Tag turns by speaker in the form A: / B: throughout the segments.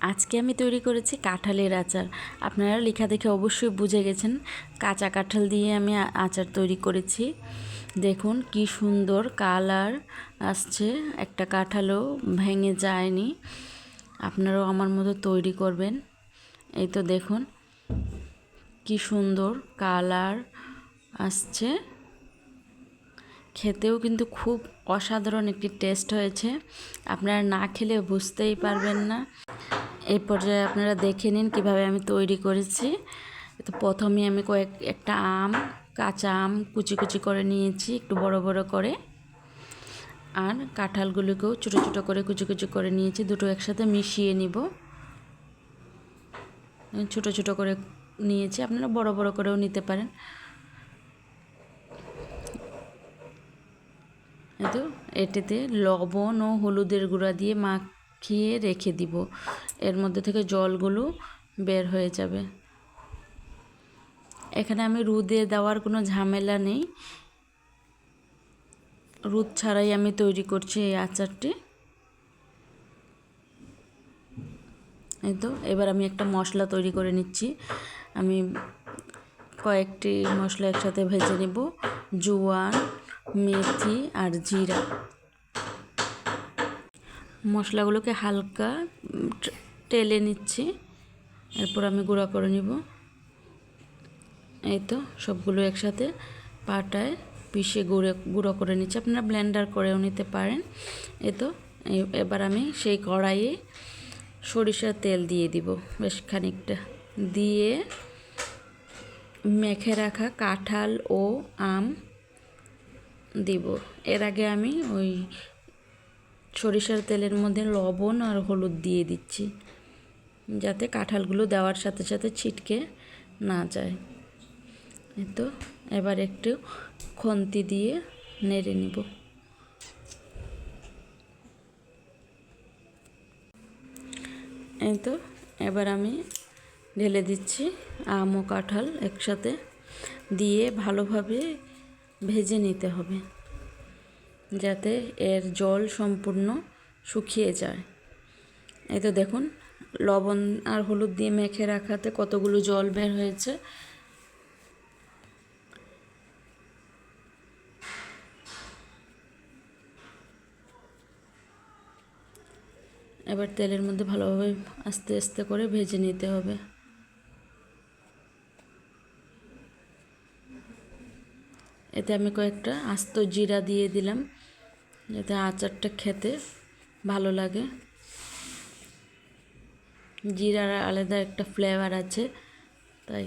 A: আজকে আমি তৈরি করেছি কাঁঠালের আচার। আপনারা লেখা দেখে অবশ্যই বুঝে গেছেন কাঁচা কাঁঠাল দিয়ে আমি আচার তৈরি করেছি। দেখুন কি সুন্দর কালার আসছে, একটা কাঁঠালও ভেঙে যায়নি। আপনারাও আমার মতো তৈরি করবেন। এই তো দেখুন কি সুন্দর কালার আসছে। খেতেও কিন্তু খুব অসাধারণ একটি টেস্ট হয়েছে। আপনারা না খেলে বুঝতেই পারবেন না। এই পর্যায়ে আপনারা দেখে নিন কীভাবে আমি তৈরি করেছি। তো প্রথমে আমি কয়েক, একটা আম, কাঁচা আম কুচি কুচি করে নিয়েছি, একটু বড় বড় করে। আর কাঁঠালগুলোকেও ছোটো ছোটো করে কুচি কুচি করে নিয়েছি, দুটো একসাথে মিশিয়ে নিব। ছোটো ছোটো করে নিয়েছি, আপনারা বড় বড় করেও নিতে পারেন। তো, এটিতে লবণ ও হলুদের গুঁড়া দিয়ে মাখিয়ে রেখে দিব। এর মধ্যে থেকে জলগুলো বের হয়ে যাবে। এখানে আমি রুদে দেওয়ার কোনো ঝামেলা নেই। রুদ ছাড়াই আমি তৈরি করছি এই আচারটি। এই তো, এবার আমি একটা মশলা তৈরি করে নিচ্ছি। আমি কয়েকটি মশলা একসাথে ভেজে নেব। জোয়ান, মেথি আর জিরা। মশলাগুলোকে হালকা টেলে নিচ্ছি। এরপর আমি গুঁড়া করে নিব। এই তো সবগুলো একসাথে পাটায় পিষে গুঁড়ো গুঁড়ো করে নিচ্ছি। আপনারা ব্লেন্ডার করেও নিতে পারেন। এই তো এবার আমি সেই কড়াইয়ে সরিষার তেল দিয়ে দিব বেশ খানিকটা। দিয়ে মেখে রাখা কাঁঠাল ও আম দিব। এর আগে আমি ওই সরিষার তেলের মধ্যে লবণ আর হলুদ দিয়ে দিচ্ছি, যাতে কাঁঠালগুলো দেওয়ার সাথে সাথে ছিটকে না যায়। তো, এবার একটু খন্তি দিয়ে নেড়ে নিব। এই তো, এবার আমি ঢেলে দিচ্ছি আম ও কাঁঠাল একসাথে দিয়ে ভালোভাবে ভেজে নিতে হবে। যাতে এর জল সম্পূর্ণ শুকিয়ে যায়। এই তো দেখুন, লবণ আর হলুদ দিয়ে মেখে রাখাতে কতগুলো জল বের হয়েছে। এবার তেলের মধ্যে ভালোভাবে আস্তে আস্তে করে ভেজে নিতে হবে। এতে আমি কয়েকটা আস্ত জিরা দিয়ে দিলাম। যাতে আচারটা খেতে ভালো লাগে। জিরার আলাদা একটা ফ্লেভার আছে, তাই।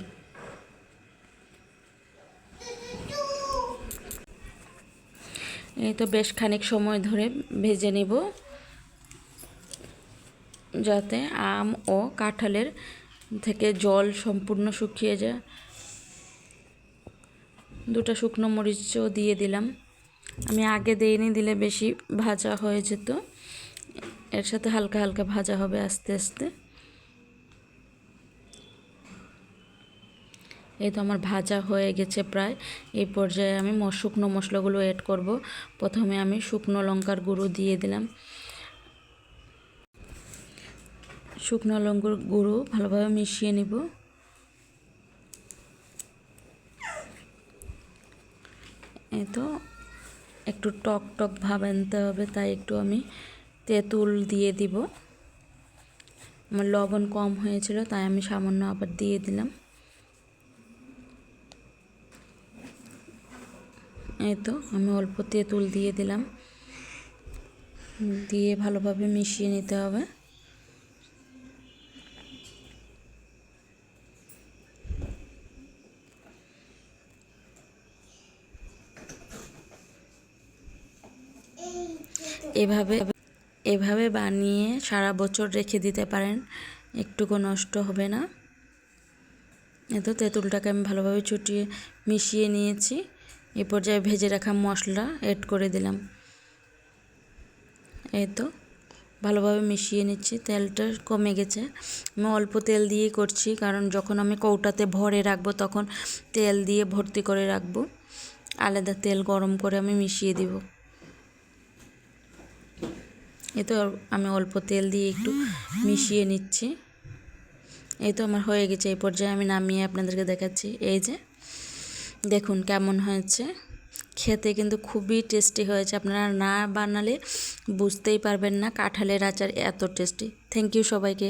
A: এই তো বেশ খানিক সময় ধরে ভেজে নেব, যাতে আম ও কাঁঠালের থেকে জল সম্পূর্ণ শুকিয়ে যায়। দুটো শুকনো মরিচও দিয়ে দিলাম। আমি আগে দিইনি, দিলে বেশি ভাজা হয়ে যেত। এর সাথে হালকা হালকা ভাজা হবে আস্তে আস্তে। এই তো আমার ভাজা হয়ে গেছে প্রায়। এই পর্যায়ে আমি শুকনো মশলাগুলো অ্যাড করব। প্রথমে আমি শুকনো লঙ্কার গুঁড়ো দিয়ে দিলাম। শুকনো লঙ্কার গুঁড়ো ভালোভাবে মিশিয়ে নিব। এই তো একটু টক টক ভাব আনতে হবে, তাই একটু আমি তেঁতুল দিয়ে দিব। আমার লবণ কম হয়েছিল, তাই আমি সামান্য আবার দিয়ে দিলাম। এই তো, আমি অল্প তেঁতুল দিয়ে দিলাম। দিয়ে ভালোভাবে মিশিয়ে নিতে হবে। এভাবে এভাবে বানিয়ে সারা বছর রেখে দিতে পারেন, একটুকু নষ্ট হবে না। এত তেঁতুলটাকে আমি ভালোভাবে চুটিয়ে মিশিয়ে নিয়েছি। এ পর্যায়ে ভেজে রাখা মশলা অ্যাড করে দিলাম। এই তো, ভালোভাবে মিশিয়ে নিচ্ছি। তেলটা কমে গেছে। আমি অল্প তেল দিয়েই করছি, কারণ যখন আমি কৌটাতে ভরে রাখব তখন তেল দিয়ে ভর্তি করে রাখব। আলাদা তেল গরম করে আমি মিশিয়ে দিব। এই তো আমি অল্প তেল দিয়ে একটু মিশিয়ে নিচ্ছি। এই তো আমার হয়ে গেছে এই পর্যায়ে, আমি নামিয়ে আপনাদেরকে দেখাচ্ছি। এই যে, দেখুন কেমন হয়েছে। খেতে কিন্তু খুবই টেস্টি হয়েছে। আপনারা না বানালে বুঝতেই পারবেন না কাঁঠালের আচার এত টেস্টি। থ্যাংক ইউ সবাইকে।